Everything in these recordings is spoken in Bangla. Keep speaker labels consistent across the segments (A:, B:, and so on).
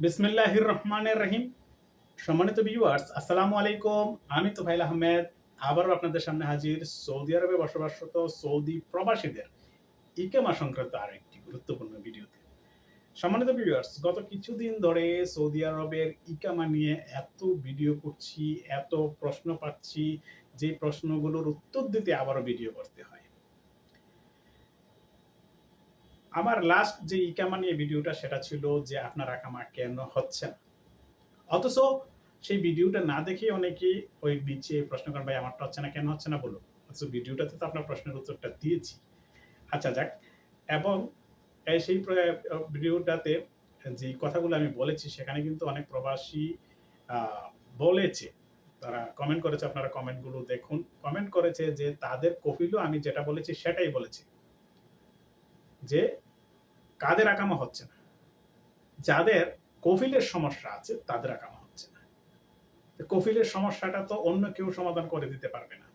A: বিসমিল্লাহির রহমানের রহিম সম্মানিত ভিউয়ার্স আসসালামু আলাইকুম। আমি তো ভাইল আহমেদ। আবারও আপনাদের সামনে হাজির সৌদি আরবে বসবাসরত সৌদি প্রবাসীদের ইকেমা সংক্রান্ত আরেকটি গুরুত্বপূর্ণ ভিডিওতে। সম্মানিত ভিউয়ার্স গত কিছুদিন ধরে সৌদি আরবের ইকামা নিয়ে এত ভিডিও করছি, এত প্রশ্ন পাচ্ছি, যে প্রশ্নগুলোর উত্তর দিতে আবারও ভিডিও করতে হয়। আমার লাস্ট যে ইকামা নিয়ে ভিডিওটা, সেটা ছিল যে আপনার আকামা কেন হচ্ছে না। অথচ সেই ভিডিওটা না দেখে অনেকে ওই নিচে প্রশ্ন করেন, ভাই, আমারটা হচ্ছে না, কেন হচ্ছে না? বলুন। অথচ ভিডিওটাতে তো আপনার প্রশ্নের উত্তরটা দিয়েছি। আচ্ছা যাক। এবং সেই ভিডিওটাতে যে কথাগুলো আমি বলেছি, সেখানে কিন্তু অনেক প্রবাসী বলেছে। তারা কমেন্ট করেছে, আপনারা কমেন্টগুলো দেখুন। কমেন্ট করেছে যে, তাদের কপিলও আমি যেটা বলেছি, সেটাই বলেছি। যে কাদের আকামা হচ্ছে না। যাদের কফিলের সমস্যা আছে, তাদের আকামা হচ্ছে না। কফিলের সমস্যাটা তো অন্য কেউ সমাধান করে দিতে পারবে না।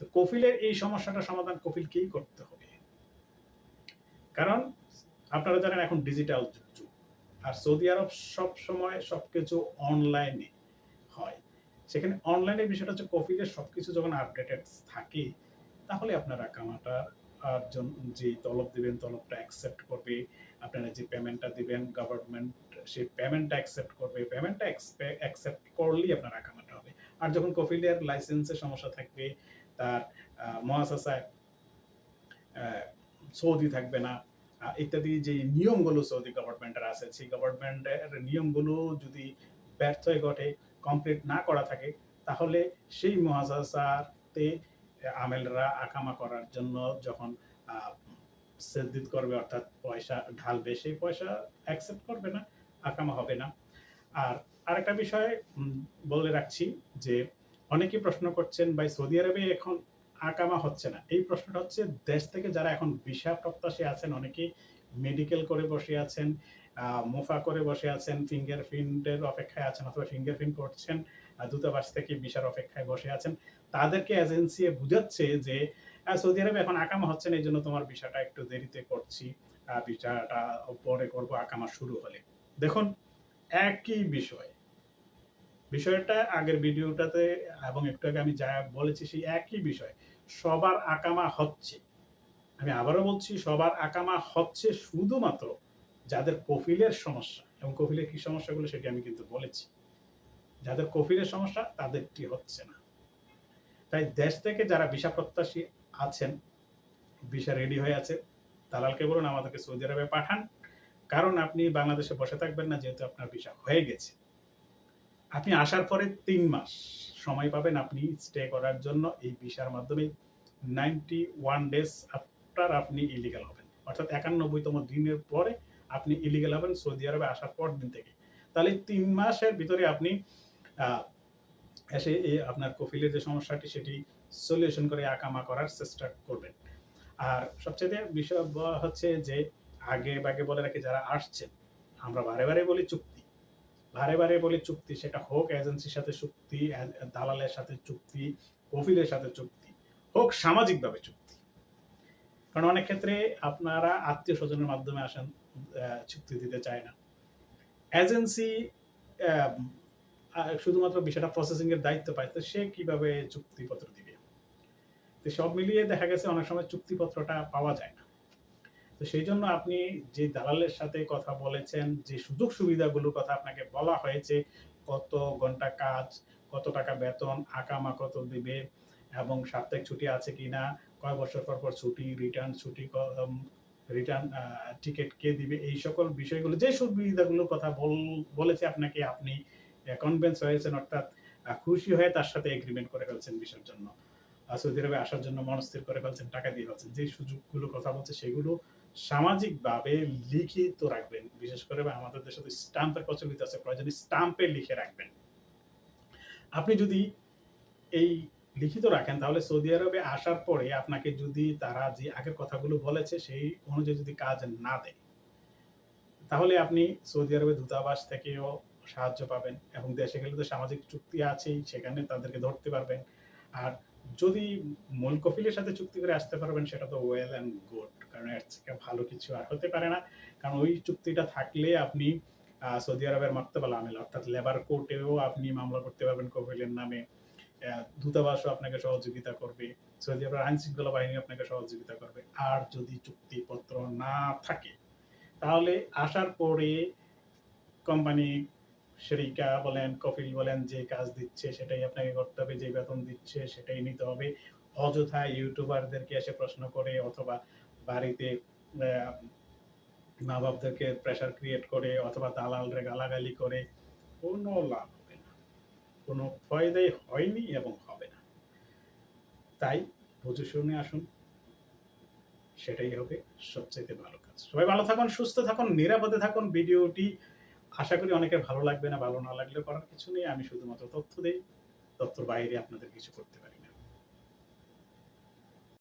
A: তো কফিলের এই সমস্যাটা সমাধান কফিলকেই করতে হবে। কারণ আপনারা জানেন এখন ডিজিটাল যুগ আর সৌদি আরব সব সময় সবকিছু অনলাইনে হয়। সেখানে অনলাইনের বিষয়টা হচ্ছে কফিলের সবকিছু যখন আপডেটেড থাকে, তাহলে আপনার আকামাটা জন- যে তলব দিবেন, তলবটা অ্যাকসেপ্ট করবে। আপনারা যে পেমেন্টটা দিবেন গভর্নমেন্ট সেই পেমেন্টটা অ্যাকসেপ্ট করবে। পেমেন্টটা অ্যাকসেপ্ট করলেই আপনার আকামাটা হবে। আর যখন কফিলিয়ার লাইসেন্সের সমস্যা থাকবে, তার মহাসাসায় সৌদি থাকবে না ইত্যাদি যে নিয়মগুলো সৌদি গভর্নমেন্টের আছে, সেই গভর্নমেন্টের নিয়মগুলো যদি ব্যর্থ ঘটে কমপ্লিট না করা থাকে, তাহলে সেই মহাসাসাতে আমেলরা আকামা করার জন্য যখন সেদিত করবে অর্থাৎ পয়সা ঢালবে সেই পয়সা অ্যাকসেপ্ট করবে না আকামা হবে না। আর আরেকটা বিষয় বলে রাখছি যে অনেকেই প্রশ্ন করছেন ভাই সৌদি আরবে এখন আকামা হচ্ছে না? এই প্রশ্নটা হচ্ছে দেশ থেকে যারা এখন ভিসা প্রত্যাশী আছেন অনেকেই মেডিকেল করে বসে আছেন মুফা করে বসে আছেন ফিঙ্গারপ্রিন্টের অপেক্ষায় আছেন অথবা ফিঙ্গারপ্রিন্ট করছেন আহ, দূতাবাস থেকে ভিসার অপেক্ষায় বসে আছেন। তাদেরকে এজেন্সি বুঝাচ্ছে যে সৌদি আরবে এখন আকামা হচ্ছে না এই জন্য তোমার ভিসাটা একটু দেরিতে করছি। ভিসাটা পরে করব, আকামা শুরু হলে। দেখুন, একই বিষয়। বিষয়টা আগের ভিডিওটাতে এবং একটু আগে আমি যা বলেছি, সেই একই বিষয়। সবার আকামা হচ্ছে। আমি আবারও বলছি, সবার আকামা হচ্ছে শুধুমাত্র যাদের কফিলের সমস্যা। এবং কফিলের কি সমস্যাগুলো সেটি আমি কিন্তু বলেছি। যাদের কফিলের সমস্যা, তাদেরটি হচ্ছে না। তাই দেশ থেকে যারা ভিসা প্রত্যাশী আছেন, ভিসা রেডি হয়ে আছে, দালালকে বলুন, আমাদেরকে সৌদি আরবে পাঠান। কারণ আপনি বাংলাদেশে বসে থাকবেন না, যেহেতু আপনার ভিসা হয়ে গেছে। আপনি আসার পরে তিন মাস সময় পাবেন আপনি স্টে করার জন্য। এই ভিসার মাধ্যমে নাইনটি ওয়ান ডেজ আফটার আপনি ইলিগাল হবেন। অর্থাৎ একানব্বইতম দিনের পরে আপনি ইলিগাল হবেন সৌদি আরবে আসার পর দিন থেকে। তাহলে তিন মাসের ভিতরে আপনি এসে এই আপনার কফিলের যে সমস্যাটি, সেটি সলিউশন করে আকামা করার চেষ্টা করবেন। আর সবচেয়ে বিষয় হচ্ছে যে, আগে বাগে বলে রাখি, যারা আসছেন, আমরা বারে বারে বলি চুক্তি। বারে বারে বলি চুক্তি, সেটা হোক এজেন্সির সাথে চুক্তি, দালালের সাথে চুক্তি, কফিলের সাথে চুক্তি, হোক সামাজিকভাবে চুক্তি। কারণ অনেক ক্ষেত্রে আপনারা আত্মীয় স্বজনের মাধ্যমে আসেন চুক্তি দিতে চায় না। এজেন্সি শুধুমাত্র বিষয়টা প্রসেসিং এর দায়িত্ব পায়, তো সে কীভাবে চুক্তিপত্র দিবে? তো সব মিলিয়ে দেখা গেছে অনেক সময় চুক্তিপত্রটা পাওয়া যায় না। তো সেই জন্য আপনি যে দালালের সাথে কথা বলেছেন, যে সুযোগ সুবিধাগুলোর কথা আপনাকে বলা হয়েছে, কত ঘণ্টা কাজ, কত টাকা বেতন, আকামা কত দিবে, এবং সাপ্তাহিক ছুটি আছে কিনা, কয় বছর পর পর ছুটি রিটার্ন ছুটি রিটার্ন টিকিট কে দিবে, এই সকল বিষয়গুলো, যে সুবিধাগুলোর কথা বল- বলেছে আপনাকে আপনি কনভেন্স হয়েছেন অর্থাৎ খুশি হয়ে তার সাথে এগ্রিমেন্ট করে ফেলছেন বিষয়ের জন্য। সৌদি আরবে আসার জন্য মনস্থির করে ফেলছেন, টাকা দিয়ে ফেলছেন। যে সুযোগগুলো কথা বলছে, সেগুলো সামাজিকভাবে লিখিত রাখবেন। বিশেষ করে আমাদের দেশে তো প্রচলিত আছে, প্রয়োজনে স্টাম্পে লিখে রাখবেন। আপনি যদি এই লিখিত রাখেন, তাহলে সৌদি আরবে আসার পরে আপনাকে যদি তারা যে আগের কথাগুলো বলেছে, সেই অনুযায়ী যদি কাজ না দেয়, তাহলে আপনি সৌদি আরবের দূতাবাস থেকেও সাহায্য পাবেন এবং দেশে গেলে তো সামাজিক চুক্তি আছেই, সেখানে তাদেরকে ধরতে পারবেন। আর যদি মূল কফিলের সাথে চুক্তি করে আসতে পারবেন, সেটা তো ওয়েল অ্যান্ড গুড কারণ এর থেকে ভালো কিছু আর হতে পারে না। কারণ ওই চুক্তিটা থাকলে আপনি সৌদি আরবের মাক্তাবাল আমেল, অর্থাৎ লেবার কোর্টেও আপনি মামলা করতে পারবেন কফিলের নামে। দূতাবাসও আপনাকে সহযোগিতা করবে, সৌদি আরবের আইন শৃঙ্খলা বাহিনী আপনাকে সহযোগিতা করবে। আর যদি চুক্তিপত্র না থাকে, তাহলে আসার পরে কোম্পানি শরিকা বলেন, কফিল বলেন, যে কাজ দিচ্ছে সেটাই আপনাকে করতে হবে, যে বেতন দিচ্ছে সেটাই নিতে হবে। অযথা ইউটিউবারদেরকে এসে প্রশ্ন করে অথবা বাড়িতে মা বাপদেরকে প্রেশার ক্রিয়েট করে অথবা দালালরে গালাগালি করে, কোনো লাভ হবে না। কোনো ফয়দাই হয়নি এবং হবে না। তাই বুঝে শুনে আসুন, সেটাই হবে সবচেয়ে ভালো কাজ। সবাই ভালো থাকুন, সুস্থ থাকুন, নিরাপদে থাকুন। ভিডিওটি আশা করি অনেকের ভালো লাগবে না, ভালো না লাগলে করার কিছু নেই আমি শুধুমাত্র তথ্য দিই তথ্যর বাইরে আপনাদের কিছু করতে পারি।